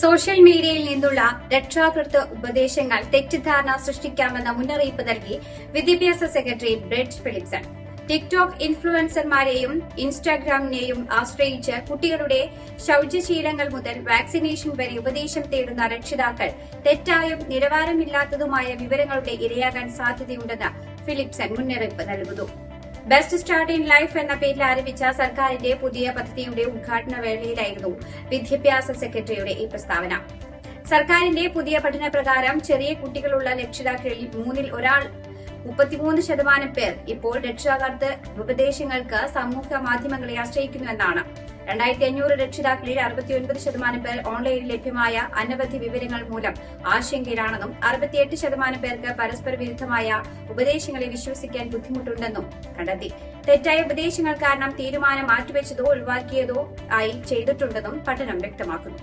Social മീഡിയയിൽ നിന്നുള്ള രക്ഷാകർതൃ ഉപദേശങ്ങൾ തെറ്റിദ്ധാരണ സൃഷ്ടിക്കാമെന്ന മുന്നറിയിപ്പ് നൽകി വിദ്യാഭ്യാസ സെക്രട്ടറി ബ്രെഡ് ഫിലിപ്സൺ. ടിക്ടോക്ക് ഇൻഫ്ലുവൻസർമാരെയും ഇൻസ്റ്റാഗ്രാമിനെയും ആശ്രയിച്ച് കുട്ടികളുടെ ശൌചശീലങ്ങൾ മുതൽ വാക്സിനേഷൻ വരെ ഉപദേശം തേടുന്ന രക്ഷിതാക്കൾ തെറ്റായും നിലവാരമില്ലാത്തതുമായ വിവരങ്ങളുടെ ഇരയാകാൻ സാധ്യതയുണ്ടെന്ന് ഫിലിപ്സൺ മുന്നറിയിപ്പ് നൽകുന്നു. ബെസ്റ്റ് സ്റ്റാർട്ട് ഇൻ ലൈഫ് എന്ന പേരിൽ ആരംഭിച്ച സർക്കാരിന്റെ പുതിയ പദ്ധതിയുടെ ഉദ്ഘാടന വേളയിലായിരുന്നു വിദ്യാഭ്യാസ സെക്രട്ടറിയുടെ ഈ പ്രസ്താവന. സർക്കാരിന്റെ പുതിയ പഠന പ്രകാരം ചെറിയ കുട്ടികളുള്ള രക്ഷിതാക്കളിൽ മൂന്നിൽ ഒരാൾ മുപ്പത്തിമൂന്ന് ശതമാനം പേർ ഇപ്പോൾ രക്ഷാകർത്തൃ ഉപദേശങ്ങൾക്ക് സമൂഹ മാധ്യമങ്ങളെ ആശ്രയിക്കുന്നുവെന്നാണ് രണ്ടായിരത്തി അഞ്ഞൂറ് രക്ഷിതാക്കളിൽ അറുപത്തിയൊൻപത് ശതമാനം പേർ ഓൺലൈനിൽ ലഭ്യമായ അനവധി വിവരങ്ങൾ മൂലം ആശങ്കയിലാണെന്നും അറുപത്തിയെട്ട് ശതമാനം പേർക്ക് പരസ്പര വിരുദ്ധമായ ഉപദേശങ്ങളെ വിശ്വസിക്കാൻ ബുദ്ധിമുട്ടുണ്ടെന്നും കണ്ടെത്തി. തെറ്റായ ഉപദേശങ്ങൾ കാരണം തീരുമാനം മാറ്റിവെച്ചതോ ഒഴിവാക്കിയതോ ആയി ചെയ്തിട്ടുണ്ടെന്നും പഠനം വ്യക്തമാക്കുന്നു.